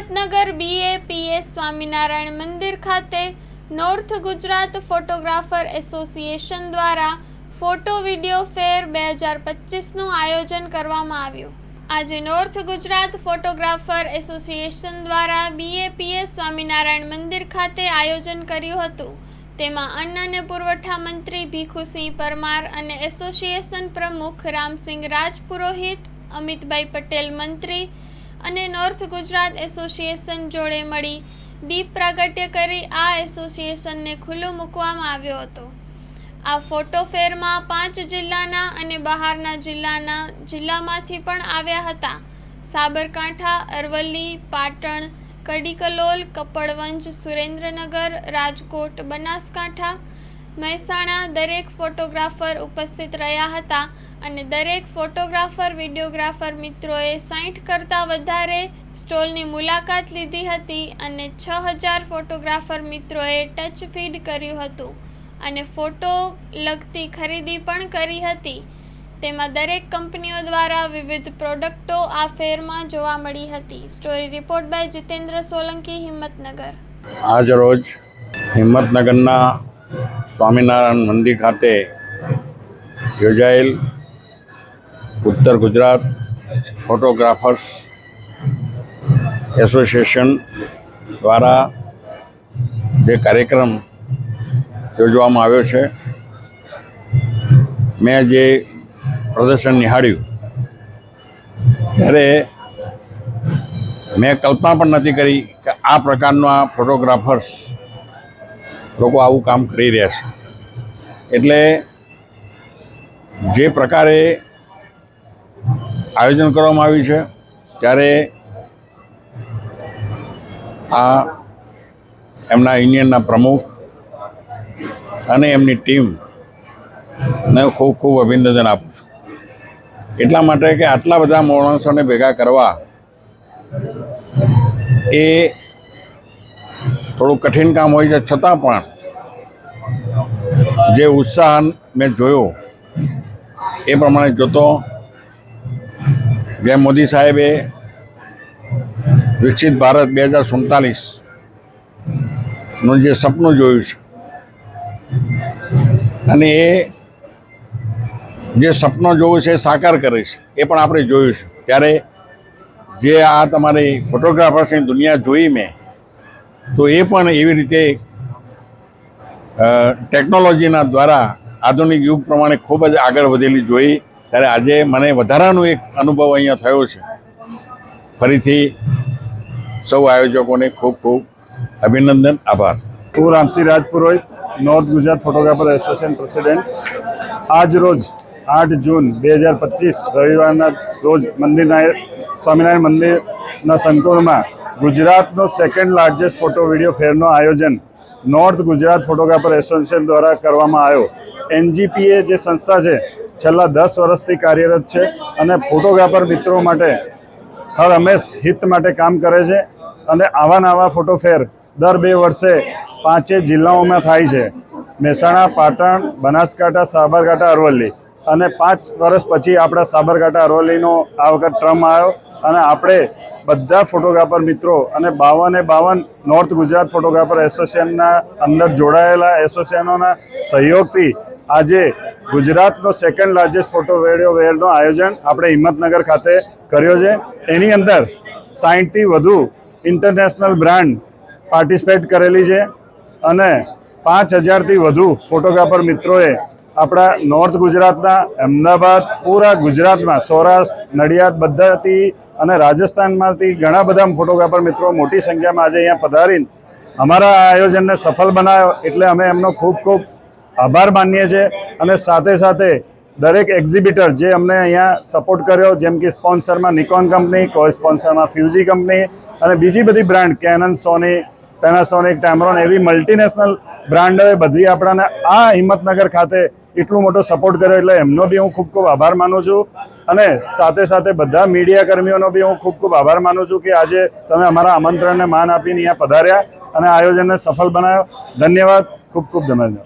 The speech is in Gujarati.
હિંમતનગર બીએપીએસ સ્વામિનારાયણ મંદિર ખાતે નોર્થ ગુજરાત ફોટોગ્રાફર એસોસિએશન દ્વારા ફોટો વિડિયો ફેર બે હજાર પચીસનું આયોજન કરવામાં આવ્યું. આજે નોર્થ ગુજરાત ફોટોગ્રાફર એસોસિએશન દ્વારા બીએપીએસ સ્વામિનારાયણ મંદિર ખાતે આયોજન કર્યું હતું. તેમાં અન્ન અને પુરવઠા મંત્રી ભીખુસિંહ પરમાર અને એસોસિએશન પ્રમુખ રામસિંહ રાજપુરોહિત, અમિતભાઈ પટેલ મંત્રી અને નોર્થ ગુજરાત એસોસિએશન જોડે મળી દીપ પ્રાગટ્ય કરી આ એસોસિએશનને ખુલ્લું મૂકવામાં આવ્યો હતો. આ ફોટો ફેરમાં પાંચ જિલ્લાના અને બહારના જિલ્લાના જિલ્લામાંથી પણ આવ્યા હતા. સાબરકાંઠા, અરવલ્લી, પાટણ, કડીકલોલ, કપડવંજ, સુરેન્દ્રનગર, રાજકોટ, બનાસકાંઠા, મહેસાણા દરેક ફોટોગ્રાફર ઉપસ્થિત રહ્યા હતા. અને દરેક ફોટોગ્રાફર, વિડીયોગ્રાફર મિત્રોએ સાઠ કરતાં વધારે સ્ટોલની મુલાકાત લીધી હતી અને છ હજાર ફોટોગ્રાફર મિત્રોએ ટચ ફીડ કર્યું હતું અને ફોટો લગતી ખરીદી પણ કરી હતી. તેમાં દરેક કંપનીઓ દ્વારા વિવિધ પ્રોડક્ટો આ ફેરમાં જોવા મળી હતી. Story report by Jitendra Solanki, Himmatnagar. આજ રોજ હિંમતનગરના સ્વામિનારાયણ મંદિર ખાતે યોજાયેલ ઉત્તર ગુજરાત ફોટોગ્રાફર્સ એસોસિએશન દ્વારા જે કાર્યક્રમ યોજવામાં આવ્યો છે, મેં જે પ્રદર્શન નિહાળ્યું, ત્યારે મેં કલ્પના પણ નથી કરી કે આ પ્રકારના ફોટોગ્રાફર્સ લોકો આવું કામ કરી રહ્યા છે. એટલે જે પ્રકારે આયોજન કરવામાં આવ્યું છે. ત્યારે આ એમના યુનિયનના પ્રમુખ અને એમની ટીમને ખૂબ ખૂબ અભિનંદન આપું છું. એટલા માટે કે આટલા બધા માણસોને ભેગા કરવા એ થોડું કઠિન કામ હોય છે. છતાં પણ જે ઉત્સાહ મેં જોયો એ પ્રમાણે જોતો જેમ મોદી સાહેબે વિકસિત ભારત બે હજાર સુડતાલીસનું જે સપનું જોયું છે. અને એ જે સપનો જોયું છે, એ સાકાર કરે છે, એ પણ આપણે જોયું છે. ત્યારે જે આ તમારી ફોટોગ્રાફર્સની દુનિયા જોઈ મેં, તો એ પણ એવી રીતે ટેકનોલોજીના દ્વારા આધુનિક યુગ પ્રમાણે ખૂબ જ આગળ વધેલી જોઈ. ત્યારે આજે મને વધારાનો એક અનુભવ અહીંયા થયો છે. ફરીથી સૌ આયોજકોને ખૂબ ખૂબ અભિનંદન, આભાર. હું Ramsinh Rajpurohit north Gujarat photographer association president આજ રોજ આઠ જૂન બે હજાર પચીસ, રવિવારના રોજ મંદિરના સ્વામિનારાયણ મંદિરના સંકુલમાં ગુજરાતનો સેકન્ડ લાર્જેસ્ટ ફોટો વીડિયો ફેરનો આયોજન નોર્થ ગુજરાત ફોટોગ્રાફર એસોસિએશન દ્વારા કરવામાં આવ્યો. એનજીપીએ જે સંસ્થા છે છેલ્લા દસ વર્ષથી કાર્યરત છે અને ફોટોગ્રાફર મિત્રો માટે હર હંમેશ હિત માટે કામ કરે છે અને આવા નવા ફોટો દર બે વર્ષે પાંચે જિલ્લાઓમાં થાય છે. મહેસાણા, પાટણ, બનાસકાંઠા, સાબરકાંઠા, અરવલ્લી અને પાંચ વર્ષ પછી આપણા સાબરકાંઠા, અરવલ્લીનો આ વખત ટ્રમ આવ્યો અને આપણે બધા ફોટોગ્રાફર મિત્રો અને બાવને બાવન નોર્થ ગુજરાત ફોટોગ્રાફર એસોસિએશનના અંદર જોડાયેલા એસોસિએશનોના સહયોગથી આજે ગુજરાતનો સેકન્ડ લાર્જેસ્ટ ફોટો વેડિયો વેરનો આયોજન આપણે હિંમતનગર ખાતે કર્યો છે. એની અંદર સાઠથી વધુ ઇન્ટરનેશનલ બ્રાન્ડ પાર્ટિસિપેટ કરેલી છે અને પાંચ હજારથી વધુ ફોટોગ્રાફર મિત્રોએ આપણા નોર્થ ગુજરાતના, અમદાવાદ, પૂરા ગુજરાતમાં, સૌરાષ્ટ્ર, નડિયાદ બધાથી અને રાજસ્થાનમાંથી ઘણા બધા ફોટોગ્રાફર મિત્રો મોટી સંખ્યામાં આજે અહીંયા પધારીને અમારા આયોજનને સફળ બનાવ્યો. એટલે અમે એમનો ખૂબ ખૂબ આભાર માનીએ છીએ અને સાથે સાથે દરેક એક્ઝિબિટર જે અમને અહીંયા સપોર્ટ કર્યો, જેમ કે સ્પોન્સરમાં નિકોન કંપની કોઈ સ્પોન્સરમાં ફ્યુઝી કંપની અને બીજી બધી brand Canon Sony Panasonic Tamron એવી મલ્ટીનેશનલ બ્રાન્ડોએ બધી આપણાને આ હિંમતનગર ખાતે એટલું મોટો સપોર્ટ કર્યો એટલે એમનો બી હું ખૂબ ખૂબ આભાર માનું છું. અને સાથે સાથે બધા મીડિયા કર્મીઓનો બી હું ખૂબ ખૂબ આભાર માનું છું કે આજે તમે અમારા આમંત્રણને માન આપીને અહીંયા પધાર્યા અને આયોજનને સફળ બનાવ્યો. ધન્યવાદ. ખૂબ ખૂબ ધન્યવાદ.